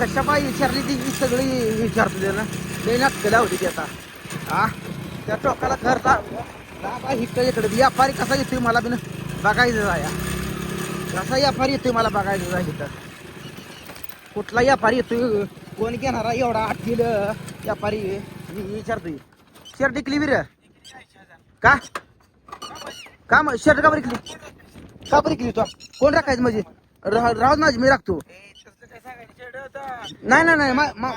कशा पाय विचारली ती सगळी विचारतो ते ना. लई नाटकं ती आता. हा त्या टोकाला घर लावा हिकडे इकडे. व्यापारी कसा येतोय मला बिन बघायचं जाया कसा व्यापारी येतोय मला बघायचं आहे इथं. कुठला व्यापारी येतोय? कोण घेणारा एवढा आठील व्यापारी? मी विचारतोय. शर्ट टिकली विर का? का मग शर्ट का बरं का बरं विकली तू? कोण राखायचं म्हणजे? राह राहू ना मी राखतो. नाही नाही नाही मा- मा-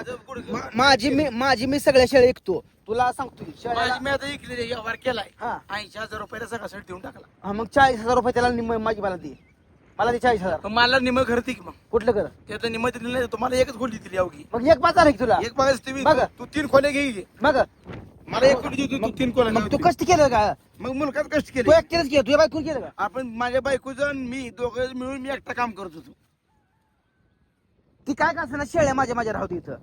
मा- माझी मी माझी मी सगळ्या शेळ्या ऐकतो तुला सांगतो शेळ्याला- मी आता इकडे व्यवहार केलाय. हा. ऐंशी हजार रुपयाला सगळा सेट देऊन टाकला. हा, मग चाळीस हजार रुपये त्याला निम्म माझी मला दे. मला दे चाळीस हजार. मग मला निम घर की मग. कुठलं कर ते तर निम दिली नाही तुम्हाला एकच खोली दिली अवघी. मग एक बाजार आहे की तुला? एक बघायच तुम्ही बघा. तू तीन खोल्या घेई मग मला एक खोली देतो तू तीन खोल्या मग तू. कष्ट केलं का? मग मुलगात कष्ट तू केले एकटेच केलं तुझ्या बायकून केलं का? आपण माझ्या बायकोचं आणि मी दोघं मिळून मी एकटा काम करत होतो. ती काय का ना शेळ्या माझ्या माझ्या राहतो इथं.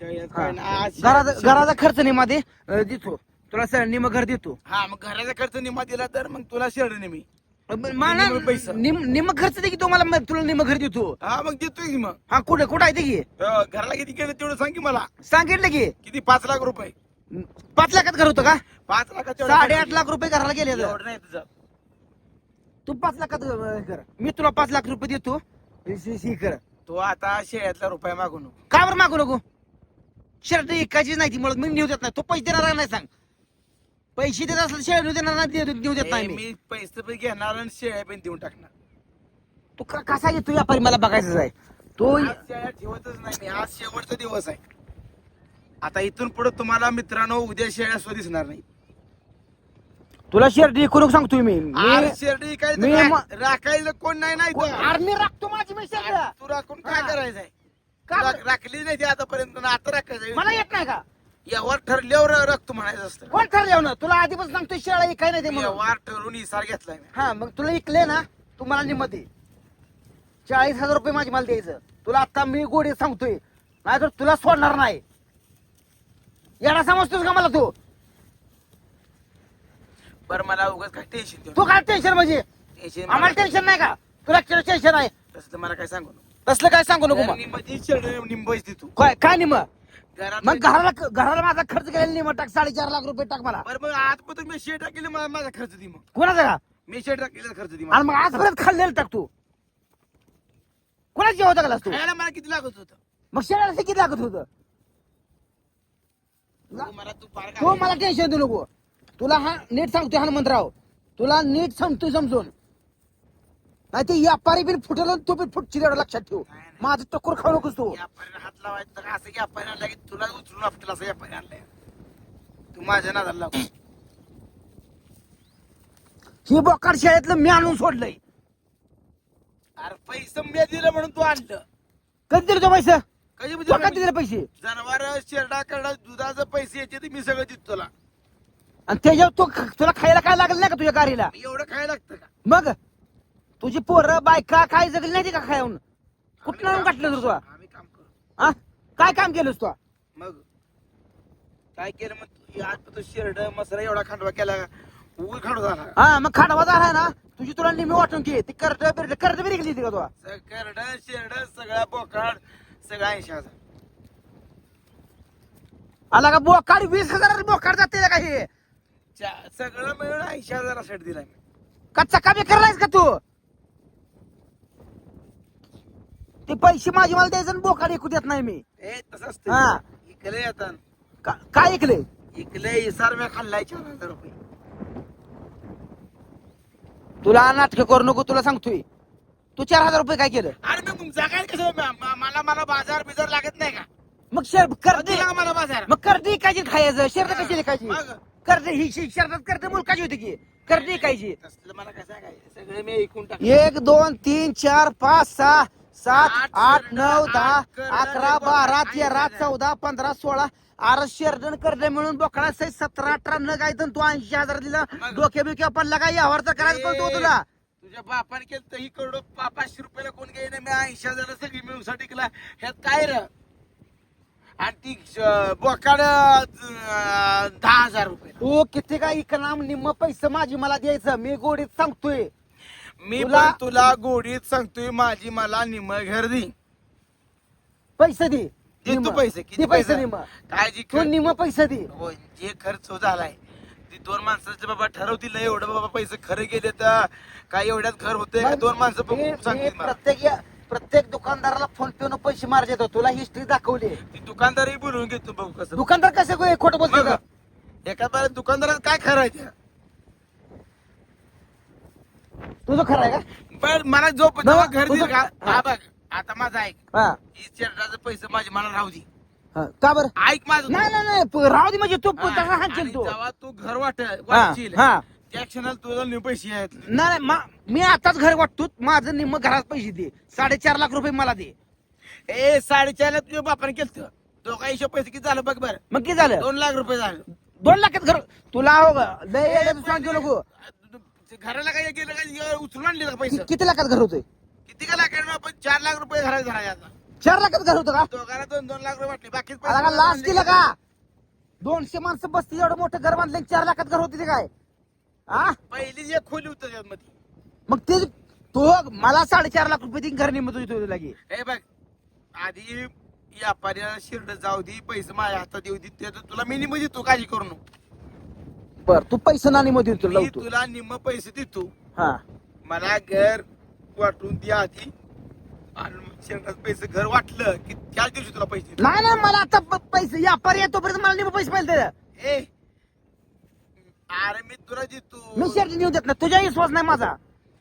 हा. काय आज घराचा घराचा खर्च नाही मध्ये देतो. तुला सर निम घर देतो. हा मग घराचा खर्च निमा दिला तर मग तुला शेड नेमी मला निम्म पैसा. निम निम खर्च दे की तो मला मग तुला निम घर देतो. हा मग देतोय की मग. हा कुठे कुठं आहे ते की? अं, घराला किती केलं तेवढं सांग की मला. सांगितलं की. किती? पाच लाख रुपये. पाच लाखात घर होतं का? पाच लाख साडेआठ लाख रुपये घराला गेले एवढं नाही तुझं. तू पाच लाखात अं, कर मी तुला पाच लाख रुपये देतो. हे- हे- हे कर. तू आता शेळ्यातला रुपया मागू नको. का बरं मागू नको? शर्ट एकाची नाही ती मला मी नेऊ देत नाही. तो पैसे देणार नाही सांग. पैसे देत असले शेअर नेऊ देणार नाही दे- नेऊ देत नाही मी. मी पैसे पण घेणार आणि शेळ्या पण देऊन टाकणार. तू का- कसा येतो व्यापारी? मला बघायचं आहे. तो आज शेळ्या ठेवतच नाही मी आज शेवटचा दिवस आहे. आता इथून पुढे तुम्हाला मित्रांनो उद्या शेळ्या सुद्धा दिसणार नाही. तुला शर्ट करून सांगतोय मी? मी- शेरडी काय? मी राखायला कोण नाही नाही इथं. अरे मी राखतो माझी मी शर्ट तू राखून काय हा. करायचंय? का तू बरं? राख- राखली नाही ती आतापर्यंत आणि आता राखायचं मला येत नाही का? यावर ठरल्यावर राखतो म्हणायचं असतं. कोण ठरलं ना? तुला आधीपासून सांगतोय शेळा काय नाही ते म्हणून. व्यवहार ठरवून इसार घेतलाय मी. हा मग तुला इकले ना तू मला निम्मत दे. चाळीस हजार रुपये माझी मला द्यायचं. तुला आता मी गोडी सांगतोय. नाही तर तुला सोडणार नाही. याला समजतोस का मला तू? बरं मला उगाच काय टेन्शन देऊ तू काय टेन्शन म्हणजे? टेन्शन आम्हाला टेन्शन नाही का? तुला टेन्शन आहे? तसं तर मला काय सांगू नको. तसलं काय सांगू नको मग? निंबाची शेड निंबाच देतो काय काय निम घरात मग घराला घराला माझा खर्च केलेला निम टाक साडेचार लाख रुपये टाक मला. बरं मग आज पण मी शेड टाकेल मला माझा खर्च दे मग. कोणाचा का? मी शेड टाकेल खर्च दे आणि मला मग आजपर्यंत खाल्लेलं टाक तू. कोणाची जेवता गेलास तू? खायला मला किती लागत होतं? मग शेळ्याला किती लागत होतं? तू मला तू मला टेन्शन देऊ नको. तुला हा नीट सांगतोय हनुमंतराव. तुला नीट सांगतोय समजून. नाही ते व्यापारी बिन फुटल तू बिन फुटची एवढं लक्षात ठेव. नाही, नाही. माझं टक्कर खाऊ नकोस तू. व्यापाऱ्याला हात लावायचं तर असं व्यापारी आणला की तुला उचलून आपटेल असं व्यापारी आणलाय तू माझ्या नादाला लागू ही बोकाड शाळेतलं मी आणून सोडलंय. अरे पैसे मी दिलं म्हणून तू आणलं. कधी दिले तो पैसे? कधी कधी दिले पैसे? जनावर शेरडा करडा दुधाचे पैसे यायचे ते मी सगळं देतो तुला. आणि त्याच्यावर तू तुला खायला काय लागलं नाही का तुझ्या गाडीला? एवढं खायला लागतं का? मग? तुझी पोरं बायका काय जगली नाही ती का खाऊन? कुठं आणून काटलं तुला? आम्ही काम करू हा काय काम केलंस तू? मग? काय केलं मग? तू आज तू शेरड मसाला एवढा खांडवा केला उग खांडवा झाला हा मग खांडवा आहे ना? तुझी तुला नेहमी वाटून घे ती कर्ज बिर्ज कर्ज बी निघली का तुला करड शेरड सगळा बोकाड सगळा ऐंशी हजार. आला का बोकाड? वीस हजार बोकाड जाते का हे? चा- सगळं मिळून ऐंशी दिलाय मी. कच्चा कामे करलायस का तू? ते पैसे माझे मला द्यायचं आणि बोकाड ऐकू देत नाही मी. ए तसं हा. असतं इकले का- काय ऐकले इकले इसार मी खाल्लाय चार हजार रुपये. तुला नाटक करू नको तुला सांगतोय. तू चार हजार रुपये काय केलं? अरे मग जगायला कसं म- म- मला मला बाजार बिजार लागत नाही का? मग शेर कर्ज दिला का मला बाजार? मग कर्ज इकायची खायचं? शर्ट कशी लिखायची? मग कर्ज ही शी- शर्टात कर्ज मुलकाची होती की. कर्ज इकायची तसलं मला कसं काय? सगळे मी ऐकून टाकले एक दोन तीन चार पाच सहा सात आठ, नऊ दहा अकरा बारा तेरा. चौदा पंधरा सोळा. अरे शेरडन कर्ज मिळून बोकडा सहित सतरा अठरा न काय तू ऐंशी हजार दिला? डोक्या बिक्या पडला काय? यावर तर करायचं पण तो तुला. तुझ्या बापाने केलं तर ही करोड पा- पाचशे रुपयाला कोण घेईन? मी ऐंशी हजार सगळी मिळून साठी केला. ह्यात काय र? आणि ती बोकाड दहा हजार रुपये. तू किती काय इकनाम निम्म पैसे माझी मला द्यायचं? मी गोडीत सांगतोय. मी तुला- पण तुला गोडीत सांगतोय माझी मला निम घर दे. पैसे दे. दे तू निम्म. पैसे किती दे पैसे पैसे? निम्म. काय जी तू निम्म पैसे दे. हो, जे खर्च झालाय ती दोन माणसाचे बाबा ठरवतील एवढं बाबा पैसे खरे गेले तर काय एवढ्यात घर होते दोन माणसं बघून सांगतील मला. प्रत्येक प्रत्येक दुकानदाराला फोन पे न पैसे मार देतो. तुला हिस्ट्री दाखवली. ती दुकानदारही बोलवून घेतो बघू कसं दुकानदार कसं गो- खोटं बोलतो का? एका बार दुकानदारात काय ते? तुझं खरं आहे का? पण मला जो जेव्हा घर देईल का? हा. हा बघ आता माझा ऐक. हा. ही पैसे माझे मला राहू दे. हा. का बरं? ऐक माझं तू. नाही नाही नाही. प- राहू दे म्हणजे तू तसा आणि हाणशील तू. जेव्हा तू घर वाट हा. वाटशील हा. त्या क्षणाला पैसे आहेत. नाही मा- मी आताच घर वाटतो. माझं निम्म घरात पैसे दे. साडेचार लाख रुपये मला दे. ए साडेचारला तुझ्या बापाने केलं दोघा हिशोब पैसे किती झालं बघ बरं. मग किती झालं? दोन लाख रुपये झालं. दोन लाखात घर तुला हो ग लय येड्या तू सांगू नको. घराला काय गेलं काय उचलून आणले का पैसे? कि- किती लाखात घर होतंय? किती का लाख आपण चार लाख रुपये घरात आता. चार लाखात घर होतं का? दोघांना दोन दोन लाख रुपये वाटले. बाकी का लास्ट केलं का? दोनशे माणसं बसती एवढं मोठं घर बांधलं आणि चार लाखात घर होते ते काय? हा? पहिली जे खोली होतं त्यामध्ये मग ते तो मला साडेचार लाख रुपये ती घर निमत होती लागे. हे बघ आधी व्यापाऱ्याला शिरड जाऊ दे पैसे माझ्या हातात येऊ दे ते तर तुला मी निम देतो काळजी करू नको. बर तू पैसे ना निमत तुला मी लावतो. तुला निम्म पैसे देतो. हा. मला घर वाटून दे आधी. आणि शिरडात पैसे घर वाटलं की त्याच दिवशी तुला पैसे देतो. नाही नाही मला आता प- पैसे व्यापारी आहे तोपर्यंत मला निम पैसे पाहिजे ए अरे मी तुला देतो. मी शेअर नेऊ देत नाही. तुझ्या विश्वास नाही माझा.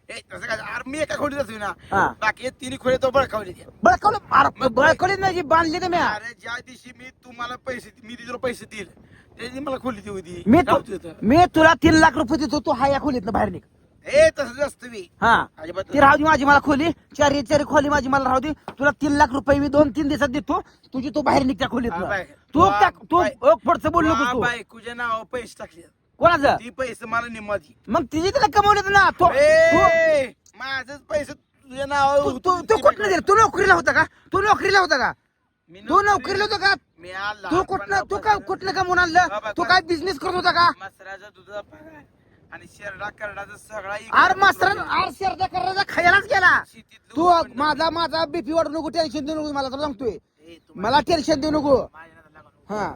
ए, तसं काय? अरे मी एका खोलीत असतो ना. हा. बाकी तिन्ही खोली तो बळकावली त्या बळकवलं? अरे बळकवली नाही बांधली तर मी. अरे ज्या दिवशी मी तुम्हाला पैसे मी तुला पैसे देईल त्या दिवशी मला खोली देऊ दे. मी तु-. मी तुला तीन लाख रुपये देतो तू हा या खोलीत बाहेर निघ. ए तसं असतं मी. हा. अजिबात ती राहू दे माझी मला खोली. चारी चारी खोली माझी मला राहू दे. तुला तीन लाख रुपये मी दोन तीन दिवसात देतो. तुझी तू बाहेर निघ त्या खोलीत हा, बाय. तू टाक- तू बाय. ओक पडचं बोललो तू. बायकोच्या नावावर पैसे टाकले. कोणाचं? ती पैसे मला निम्मा दे मग तिची तिला कमवले ना तो ए, माझंच पैसे तुझ्या नावावर तू- तू होते. तू कुठलं दिलं? तू नोकरीला होता का? तू नोकरीला होता का? मी तू नोकरीला होता का? मी तू कुठलं तू का कुठलं कमवून आणलं? तू काय? बिझनेस करत होता का? मसराचा दुधाचा पगार आणि शेरडा करडाचा सगळा आर मास्तर आर शेरदा करायचा खायलाच गेला. शेतीतलं तू उत्पन्न- माझा माझा बीपी वाढू नको टेन्शन देऊ नको मला तर सांगतोय. ए, तू मला टेन्शन देऊ नको. माझ्या नादाला लागू नको. हा.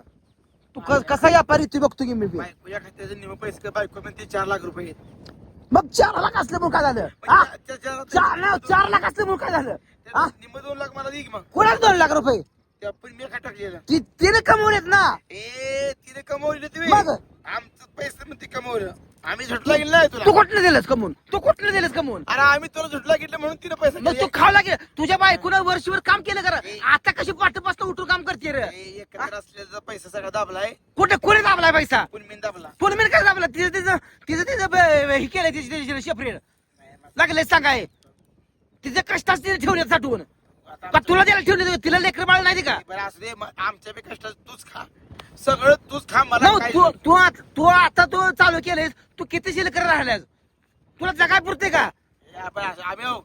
तू क- कसा व्यापारी तू बघतो की मी बी. बायकोच्या खात्याचे निम पैसे बायको म्हणते चार लाख रुपये आहेत. मग चार लाख असलं म्हणून काय झालं मग? त्या- त्या- त्या- चार लाख चार लाख असलं म्हणून काय झालं त्या- हा? निम्म दोन लाख मला दे की मग कोणाला दोन लाख रुपये त्या पण मी काय टाकलेलं ती तिने कमवलेत ना ए तिने कमवले तुम्ही मग? आमचं पैसे म्हणते कमवलं आम्ही झुटला गेलं नाही तू तुला कुठलं दिलंस कमवून तू कुठलं दिलंस कमवून अरे आम्ही तुला झुटला गेलं म्हणून तिने पैसे मग तू खावला गे तुझ्या बायकोनं वर्षभर काम केलं कर. आता कशी वाटपासून उठून काम करते रे? असलेला पैसा सगळा दाबलाय. कुठे? कोणी दाबलाय पैसा? कुणमीन दाबला. कोणी मी काय दाबला? तिचं तिचं तिचं तिचं ब- हे केलं तिची तिची शेपरेल लागले सांगाय. तिचं कष्टाच तिने ठेवले साठवून. आता तुला द्यायला ठेवले तिला लेकर बाळ नाही का? बरं असू दे मग आमच्या बी कष्टात तूच खा. सगळं तूच खा मला तू तू आत- तू आता तू चालू केलेस तू किती शिल्लक राहिल्यास तुला जगाय पुरते का आपण असं- आम्ही हो,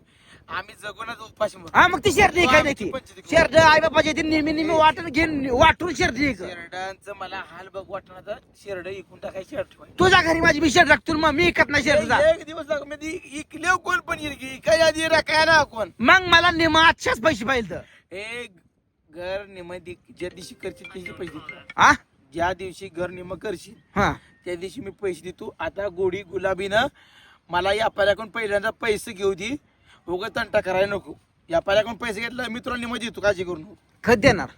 आम्ही जगूनच उपाशी मरू. हा मग ती शेरडी काय नाही ती. शेरड आई बापाची ती नेहमी नेहमी वाटून घेऊन वाटून शेरडी शेरडांचं मला हाल बघ वाटणार तर शेरड इकून टाकायची शेरड ठेवायची. तुझ्या घरी माझी मी शेर टाकतो मग मी इकत नाही शेरडा एक दिवस लाग- इकले कोण पण येईल की काय आधी राखाय ना कोण मग मला नेहमी आजच्याच पैसे पाहिजे तर. हे घर निम ज्या दिवशी करशील त्याचे पैसे देतो. हा ज्या दिवशी घर निम करशील हा. त्या दिवशी मी पैसे देतो. आता गोडी गुलाबीनं मला या पाल्याकडून पहिल्यांदा पैसे घेऊ दे. उगा तंटा करायला नको. या पाल्याकडून पैसे घेतला मी तुला निम देतो काळजी करू नको. खत देणार?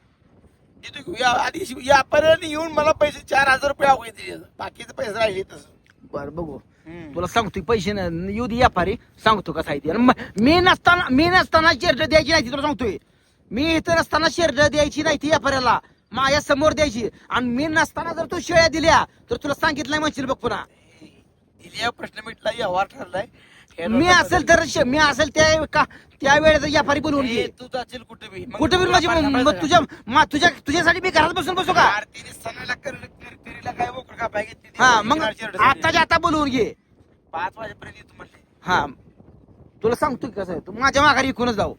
देतो की या पर्याने येऊन मला पैसे चार हजार रुपये अवघड दिले. बाकीचे पैसे राहिले तसं. बर बघू. तुला सांगतो पैसे न- येऊ दे व्यापारी सांगतो कसा आहे ते. आणि म- मी नसताना मी नसताना शेरड द्यायची नाही ती तुला सांगतोय. मी इथं नसताना शेरड द्यायची नाही ती व्यापाऱ्याला माझ्यासमोर द्यायची. आणि मी नसताना जर तू शेळ्या दिल्या तर तुला सांगितलं म्हणशील बघ पुन्हा. दिल्या प्रश्न मिटला व्यवहार ठरलाय. हे मी असेल तर श- मी असेल त्या का त्या व्यापारी बोलवून घे. तू जाशील कुठे बी? मग कुठे बी तुला माझी पाठवणार मग का? तुझ्या मा- तुझ्या तुझ्यासाठी मी घरात बसून बसू का? सणाला कर कर- काय हा मग. आताच्या आता बोलवून घे. पाच वाजेपर्यंत येतो हा. तुला सांगतो की कसं आहे? तू माझ्या माघारी इकूनच जाऊ.